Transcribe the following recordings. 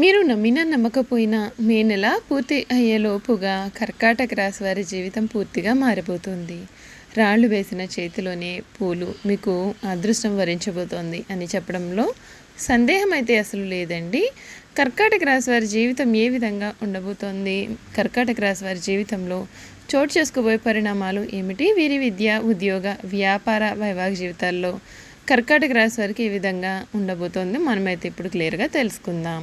మీరు నమ్మినా నమ్మకపోయినా మే నెల పూర్తి అయ్యేలోపుగా కర్కాటక రాశి వారి జీవితం పూర్తిగా మారిపోతుంది. రాళ్ళు వేసిన చేతిలోనే పూలు మీకు అదృష్టం వరించబోతోంది అని చెప్పడంలో సందేహం అయితే అసలు లేదండి. కర్కాటక రాశి వారి జీవితం ఏ విధంగా ఉండబోతోంది? కర్కాటక రాశి వారి జీవితంలో చోటు చేసుకోబోయే పరిణామాలు ఏమిటి? వీరి విద్య ఉద్యోగ వ్యాపార వైవాహిక జీవితాల్లో కర్కాటక రాశి వారికి ఏ విధంగా ఉండబోతోంది? మనమైతే ఇప్పుడు క్లియర్గా తెలుసుకుందాం.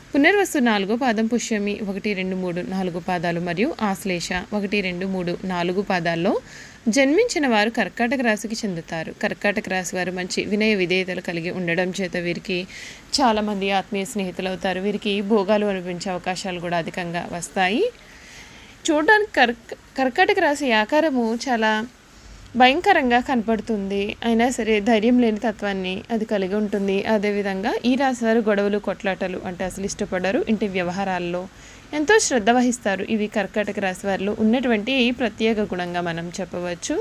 పునర్వస్తు నాలుగో పాదం పుష్యమి ఒకటి రెండు మూడు నాలుగు పాదాలు మరియు ఆశ్లేష ఒకటి రెండు మూడు నాలుగు పాదాల్లో జన్మించిన వారు కర్కాటక రాశికి చెందుతారు. కర్కాటక రాశి వారు మంచి వినయ విధేయతలు కలిగి ఉండడం చేత వీరికి చాలామంది ఆత్మీయ స్నేహితులు అవుతారు. వీరికి భోగాలు అనిపించే అవకాశాలు కూడా అధికంగా వస్తాయి. చూడడానికి కర్క కర్కాటక రాశి ఆకారము చాలా భయంకరంగా కనపడుతుంది. అయినా సరే ధైర్యం లేని తత్వాన్ని అది కలిగి ఉంటుంది. అదేవిధంగా ఈ రాశివారు గొడవలు కొట్లాటలు అంటే అసలు ఇష్టపడరు. ఇంటి వ్యవహారాల్లో ఎంతో శ్రద్ధ వహిస్తారు. ఇవి కర్కాటక రాశి వారిలో ఉన్నటువంటి ప్రత్యేక గుణంగా మనం చెప్పవచ్చు.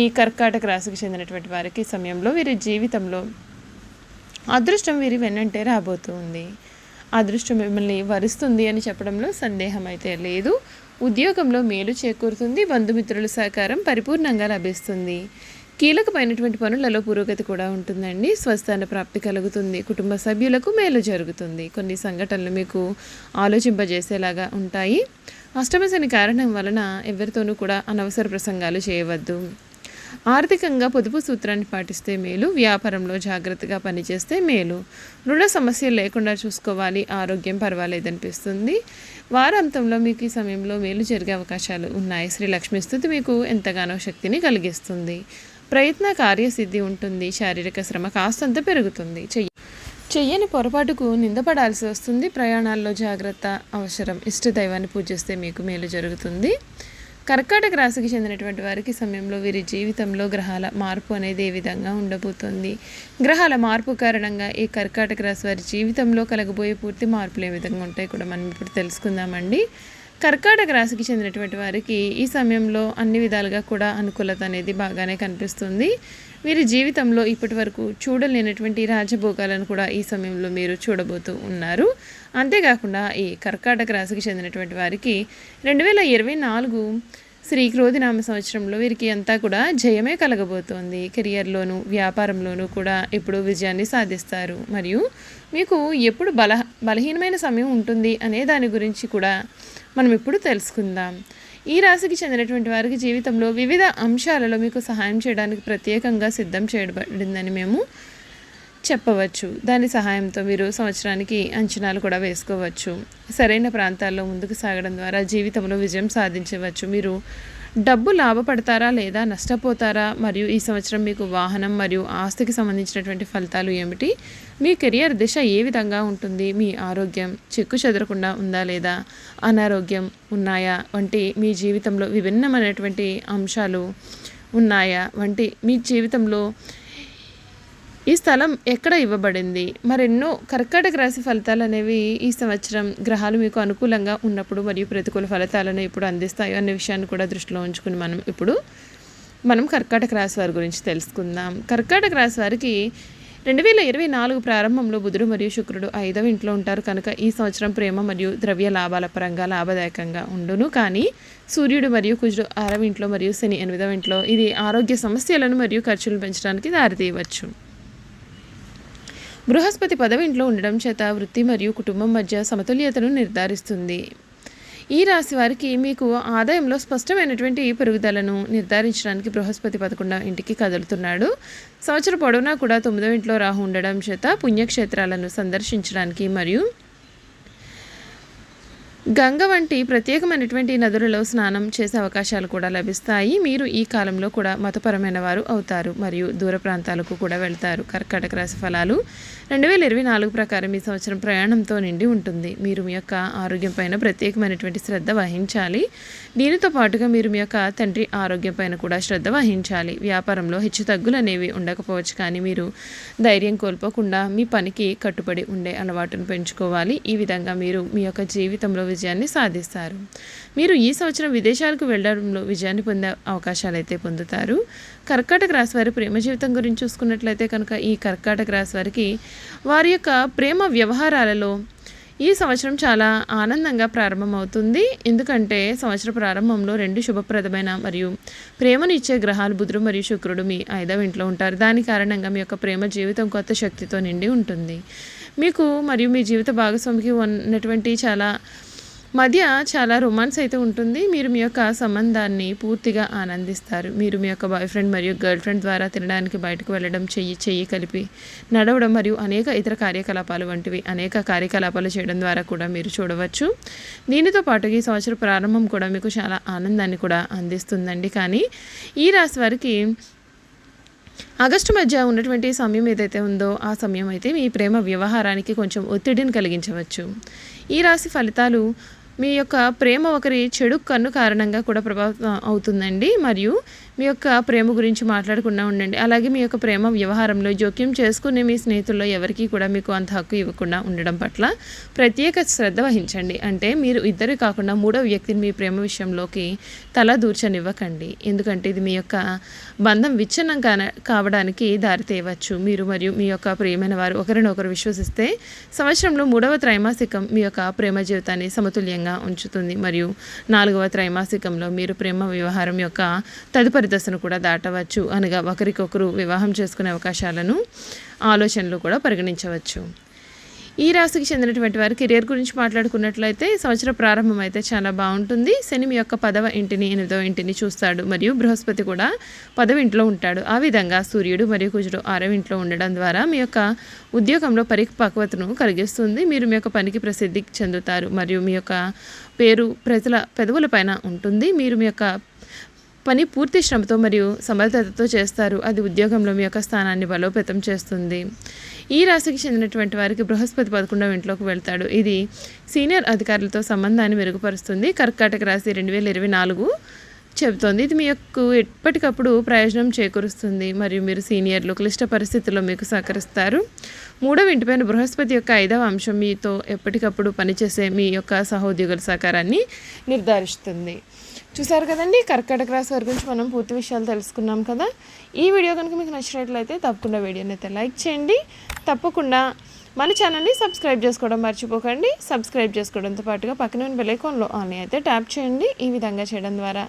ఈ కర్కాటక రాశికి చెందినటువంటి వారికి సమయంలో వీరి జీవితంలో అదృష్టం వీరి వెన్నంటే రాబోతుంది అదృష్టం మిమ్మల్ని వరుస్తుంది అని చెప్పడంలో సందేహం అయితే లేదు. ఉద్యోగంలో మేలు చేకూరుతుంది బంధుమిత్రుల సహకారం పరిపూర్ణంగా లభిస్తుంది. కీలకమైనటువంటి పనులలో పురోగతి కూడా ఉంటుందండి. స్వస్థాన ప్రాప్తి కలుగుతుంది. కుటుంబ సభ్యులకు మేలు జరుగుతుంది. కొన్ని సంఘటనలు మీకు ఆలోచింపజేసేలాగా ఉంటాయి. అష్టమశని కారణం వలన ఎవరితోనూ కూడా అనవసర ప్రసంగాలు చేయవద్దు. ఆర్థికంగా పొదుపు సూత్రాన్ని పాటిస్తే మేలు వ్యాపారంలో జాగ్రత్తగా పనిచేస్తే మేలు. రుణ సమస్యలు లేకుండా చూసుకోవాలి ఆరోగ్యం పర్వాలేదనిపిస్తుంది. వారాంతంలో మీకు ఈ సమయంలో మేలు జరిగే అవకాశాలు ఉన్నాయి. శ్రీ లక్ష్మీ స్థుతి మీకు ఎంతగానో శక్తిని కలిగిస్తుంది. ప్రయత్న కార్యసిద్ధి ఉంటుంది. శారీరక శ్రమ కాస్తంత పెరుగుతుంది. చెయ్యి చెయ్యని పొరపాటుకు నిందపడాల్సి వస్తుంది. ప్రయాణాల్లో జాగ్రత్త అవసరం. ఇష్టదైవాన్ని పూజిస్తే మీకు మేలు జరుగుతుంది. కర్కాటక రాశికి చెందినటువంటి వారికి సమయంలో వీరి జీవితంలో గ్రహాల మార్పు అనేది ఏ విధంగా ఉండబోతోంది? గ్రహాల మార్పు కారణంగా ఈ కర్కాటక రాశి వారి జీవితంలో కలగబోయే పూర్తి మార్పులు ఏ విధంగా ఉంటాయి కూడా మనం ఇప్పుడు తెలుసుకుందామండి. కర్కాటక రాశికి చెందినటువంటి వారికి ఈ సమయంలో అన్ని విధాలుగా కూడా అనుకూలత అనేది బాగానే కనిపిస్తుంది. వీరి జీవితంలో ఇప్పటి వరకు చూడలేనటువంటి రాజభోగాలను కూడా ఈ సమయంలో మీరు చూడబోతూ ఉన్నారు. అంతేకాకుండా ఈ కర్కాటక రాశికి చెందినటువంటి వారికి రెండు వేల ఇరవై నాలుగు శ్రీ క్రోధినామ సంవత్సరంలో వీరికి అంతా కూడా జయమే కలగబోతోంది. కెరియర్లోను వ్యాపారంలోనూ కూడా ఎప్పుడు విజయాన్ని సాధిస్తారు. మరియు మీకు ఎప్పుడు బల బలహీనమైన సమయం ఉంటుంది అనే దాని గురించి కూడా మనం ఇప్పుడు తెలుసుకుందాం. ఈ రాశికి చెందినటువంటి వారికి జీవితంలో వివిధ అంశాలలో మీకు సహాయం చేయడానికి ప్రత్యేకంగా సిద్ధం చేయబడిందని మేము చెప్పవచ్చు. దాని సహాయంతో మీరు సంవత్సరానికి అంచనాలు కూడా వేసుకోవచ్చు. సరైన ప్రాంతాల్లో ముందుకు సాగడం ద్వారా జీవితంలో విజయం సాధించవచ్చు. మీరు డబ్బు లాభపడతారా లేదా నష్టపోతారా? మరియు ఈ సంవత్సరం మీకు వాహనం మరియు ఆస్తికి సంబంధించినటువంటి ఫలితాలు ఏమిటి? మీ కెరియర్ దిశ ఏ విధంగా ఉంటుంది? మీ ఆరోగ్యం చెక్కు చెదరకుండా ఉందా లేదా? అనారోగ్యం ఉన్నాయా? వంటి మీ జీవితంలో విభిన్నమైనటువంటి అంశాలు ఉన్నాయా? వంటి మీ జీవితంలో ఈ స్థలం ఎక్కడ ఇవ్వబడింది? మరెన్నో కర్కాటక రాశి ఫలితాలు అనేవి ఈ సంవత్సరం గ్రహాలు మీకు అనుకూలంగా ఉన్నప్పుడు మరియు ప్రతికూల ఫలితాలను ఇప్పుడు అందిస్తాయో అనే విషయాన్ని కూడా దృష్టిలో ఉంచుకుని మనం ఇప్పుడు మనం కర్కాటక రాశి వారి గురించి తెలుసుకుందాం. కర్కాటక రాశి వారికి రెండు వేల ఇరవై నాలుగు ప్రారంభంలో బుధుడు మరియు శుక్రుడు ఐదవ ఇంట్లో ఉంటారు కనుక ఈ సంవత్సరం ప్రేమ మరియు ద్రవ్య లాభాల పరంగా లాభదాయకంగా ఉండును. కానీ సూర్యుడు మరియు కుజుడు ఆరవ ఇంట్లో మరియు శని ఎనిమిదవ ఇంట్లో ఇది ఆరోగ్య సమస్యలను మరియు ఖర్చులను పెంచడానికి దారితీయవచ్చు. బృహస్పతి పదవి ఇంట్లో ఉండడం చేత వృత్తి మరియు కుటుంబం మధ్య సమతుల్యతను నిర్ధారిస్తుంది. ఈ రాశి వారికి మీకు ఆదాయంలో స్పష్టమైనటువంటి పెరుగుదలను నిర్ధారించడానికి బృహస్పతి పదకొండవ ఇంటికి కదులుతున్నాడు. సంవత్సరం పొడవునా కూడా తొమ్మిదవ ఇంట్లో రాహు ఉండడం చేత పుణ్యక్షేత్రాలను సందర్శించడానికి మరియు గంగ వంటి ప్రత్యేకమైనటువంటి నదులలో స్నానం చేసే అవకాశాలు కూడా లభిస్తాయి. మీరు ఈ కాలంలో కూడా మతపరమైన వారు అవుతారు మరియు దూర ప్రాంతాలకు కూడా వెళ్తారు. కర్కాటక రాశి ఫలాలు రెండు వేల ఇరవై నాలుగు ప్రకారం ఈ సంవత్సరం ప్రయాణంతో నిండి ఉంటుంది. మీరు మీ యొక్క ఆరోగ్యం పైన ప్రత్యేకమైనటువంటి శ్రద్ధ వహించాలి. దీనితో పాటుగా మీరు మీ యొక్క తండ్రి ఆరోగ్యం పైన కూడా శ్రద్ధ వహించాలి. వ్యాపారంలో హెచ్చు తగ్గులు అనేవి ఉండకపోవచ్చు కానీ మీరు ధైర్యం కోల్పోకుండా మీ పనికి కట్టుబడి ఉండే అలవాటును పెంచుకోవాలి. ఈ విధంగా మీరు మీ యొక్క జీవితంలో విజయాన్ని సాధిస్తారు. మీరు ఈ సంవత్సరం విదేశాలకు వెళ్ళడంలో విజయాన్ని పొందే అవకాశాలు అయితే పొందుతారు. కర్కాటక రాశి వారి ప్రేమ జీవితం గురించి చూసుకున్నట్లయితే కనుక ఈ కర్కాటక రాశి వారికి వారి యొక్క ప్రేమ వ్యవహారాలలో ఈ సంవత్సరం చాలా ఆనందంగా ప్రారంభమవుతుంది. ఎందుకంటే సంవత్సర ప్రారంభంలో రెండు శుభప్రదమైన మరియు ప్రేమను ఇచ్చే గ్రహాలు బుధుడు మరియు శుక్రుడు మీ ఐదవ ఇంట్లో ఉంటారు. దాని కారణంగా మీ యొక్క ప్రేమ జీవితం కొత్త శక్తితో నిండి ఉంటుంది. మీకు మరియు మీ జీవిత భాగస్వామికి ఉన్నటువంటి చాలా మధ్య చాలా రొమాన్స్ అయితే ఉంటుంది. మీరు మీ యొక్క సంబంధాన్ని పూర్తిగా ఆనందిస్తారు. మీరు మీ యొక్క బాయ్ ఫ్రెండ్ మరియు గర్ల్ ఫ్రెండ్ ద్వారా తినడానికి బయటకు వెళ్ళడం చెయ్యి చెయ్యి కలిపి నడవడం మరియు అనేక ఇతర కార్యకలాపాలు వంటివి అనేక కార్యకలాపాలు చేయడం ద్వారా కూడా మీరు చూడవచ్చు. దీనితో పాటు ఈ సంవత్సరం ప్రారంభం కూడా మీకు చాలా ఆనందాన్ని కూడా అందిస్తుందండి. కానీ ఈ రాశి వారికి ఆగస్టు మధ్య ఉన్నటువంటి సమయం ఏదైతే ఉందో ఆ సమయం అయితే మీ ప్రేమ వ్యవహారానికి కొంచెం ఒత్తిడిని కలిగించవచ్చు. ఈ రాశి ఫలితాలు మీ యొక్క ప్రేమ ఒకరి చెడు కన్ను కారణంగా కూడా ప్రభావితం అవుతుందండి. మరియు మీ యొక్క ప్రేమ గురించి మాట్లాడకుండా ఉండండి. అలాగే మీ యొక్క ప్రేమ వ్యవహారంలో జోక్యం చేసుకునే మీ స్నేహితుల్లో ఎవరికీ కూడా మీకు అంత హక్కు ఇవ్వకుండా ఉండడం పట్ల ప్రత్యేక శ్రద్ధ వహించండి. అంటే మీరు ఇద్దరు కాకుండా మూడో వ్యక్తిని మీ ప్రేమ విషయంలోకి తల దూర్చనివ్వకండి. ఎందుకంటే ఇది మీ యొక్క బంధం విచ్ఛిన్నం కావడానికి దారి తేవచ్చు. మీరు మరియు మీ యొక్క ప్రియమైన వారు ఒకరినొకరు విశ్వసిస్తే సంవత్సరంలో మూడవ త్రైమాసికం మీ యొక్క ప్రేమ జీవితాన్ని సమతుల్యంగా ఉంచుతుంది. మరియు నాలుగవ త్రైమాసికంలో మీరు ప్రేమ వ్యవహారం యొక్క తదుపరి దశను కూడా దాటవచ్చు అనగా ఒకరికొకరు వివాహం చేసుకునే అవకాశాలను ఆలోచనలు కూడా పరిగణించవచ్చు. ఈ రాశికి చెందినటువంటి వారి కెరియర్ గురించి మాట్లాడుకున్నట్లయితే సంవత్సర ప్రారంభం అయితే చాలా బాగుంటుంది. శని మీ యొక్క పదవ ఇంటిని ఎనిమిదవ ఇంటిని చూస్తాడు మరియు బృహస్పతి కూడా పదవ ఇంట్లో ఉంటాడు. ఆ విధంగా సూర్యుడు మరియు కుజుడు ఆరవ ఇంట్లో ఉండడం ద్వారా మీ యొక్క ఉద్యోగంలో పరిపక్వతను కలిగిస్తుంది. మీరు మీ యొక్క పనికి ప్రసిద్ధి చెందుతారు మరియు మీ యొక్క పేరు ప్రజల పెదవుల పైన ఉంటుంది. మీరు మీ యొక్క పని పూర్తి శ్రమతో మరియు సమర్థతతో చేస్తారు. అది ఉద్యోగంలో మీ యొక్క స్థానాన్ని బలోపేతం చేస్తుంది. ఈ రాశికి చెందినటువంటి వారికి బృహస్పతి పదకొండవ ఇంట్లోకి వెళ్తాడు. ఇది సీనియర్ అధికారులతో సంబంధాన్ని మెరుగుపరుస్తుంది. కర్కాటక రాశి రెండు వేల ఇరవై నాలుగు చెబుతోంది. ఇది మీ యొక్క ఎప్పటికప్పుడు ప్రయోజనం చేకూరుస్తుంది. మరియు మీరు సీనియర్లు క్లిష్ట పరిస్థితుల్లో మీకు సహకరిస్తారు. మూడవ ఇంటిపైన బృహస్పతి యొక్క ఐదవ అంశం మీతో ఎప్పటికప్పుడు పనిచేసే మీ యొక్క సహోద్యోగుల సహకారాన్ని నిర్ధారిస్తుంది. చూసారు కదండి? కర్కాటక రాశి వారి గురించి మనం పూర్తి విషయాలు తెలుసుకున్నాం కదా? ఈ వీడియో కనుక మీకు నచ్చినట్లయితే తప్పకుండా వీడియోని అయితే లైక్ చేయండి. తప్పకుండా మన ఛానల్ని సబ్స్క్రైబ్ చేసుకోవడం మర్చిపోకండి. సబ్స్క్రైబ్ చేసుకోవడంతో పాటుగా పక్కన బెలైకాన్లో ఆన్ అయితే ట్యాప్ చేయండి. ఈ విధంగా చేయడం ద్వారా